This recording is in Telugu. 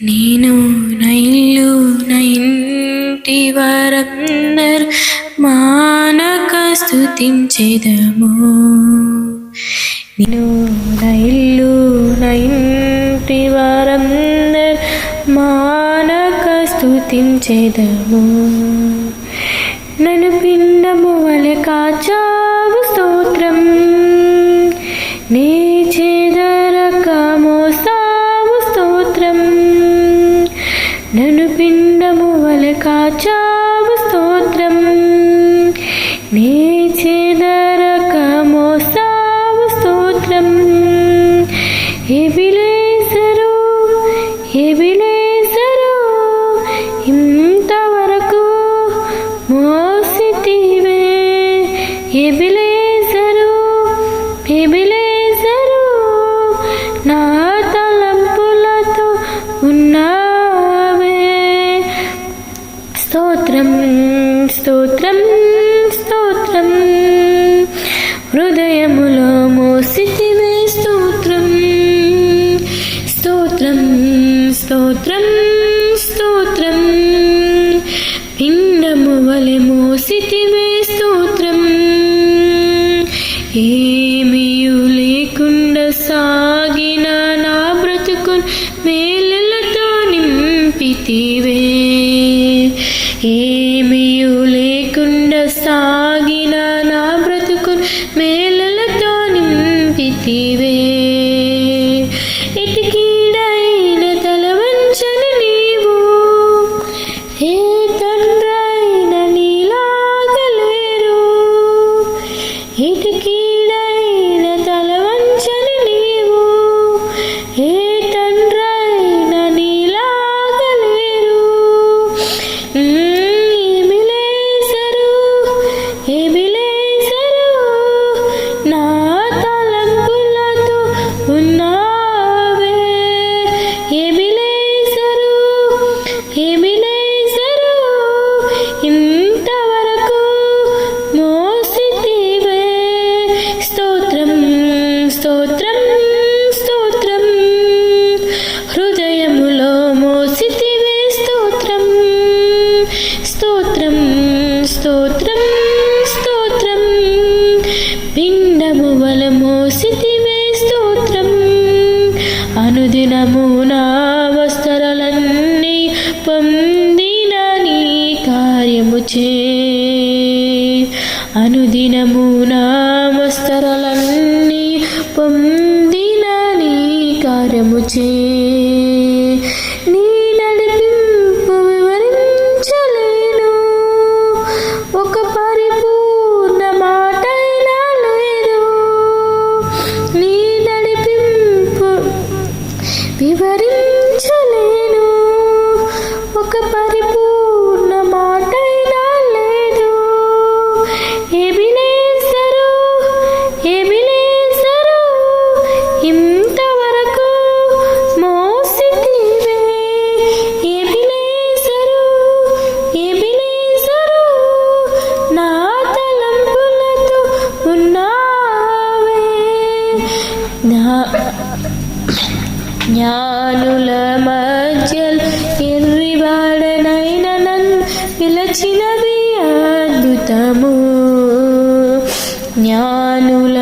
నేను నా ఇల్లు నా ఇంటి వారందరు మానక స్థుతించేదము నేను నా ఇల్లు నా ఇంటి వారందరు మానక స్థుతించేదము వలె స్తోత్రం నీ చేదరక మోసావు స్తోత్రం ఎవిలేసరు ఎవిలేసరు ఇంతవరకు మో స్తోత్రం స్తోత్రం. పిండము వలె మోసితివే స్తోత్రం. ఏమియు లేకుండా సాగినా Here స్తోత్రం స్తోత్రం. పిండము వల మోసితివే స్తోత్రం. అనుదినము నా వస్త్రాలన్నీ పొందిన నీ కార్యము చే. అనుదినము నా వస్త్రాలన్నీ పొందిన నీ కార్యము చే. వివరించలేను. ఒక పరిపూర్ణ మాటైనా లేదు. ఎబినేసరు ఎబినేసరు ఇంతవరకు మోసితివే. ఎబినేసరు ఎబినేసరు నా తలంపులతో ఉన్నావే. నా జ్ఞానుల మధ్యల్ ఎర్రివాడనైన నన్ను పిలచినది అద్భుతము. జ్ఞానుల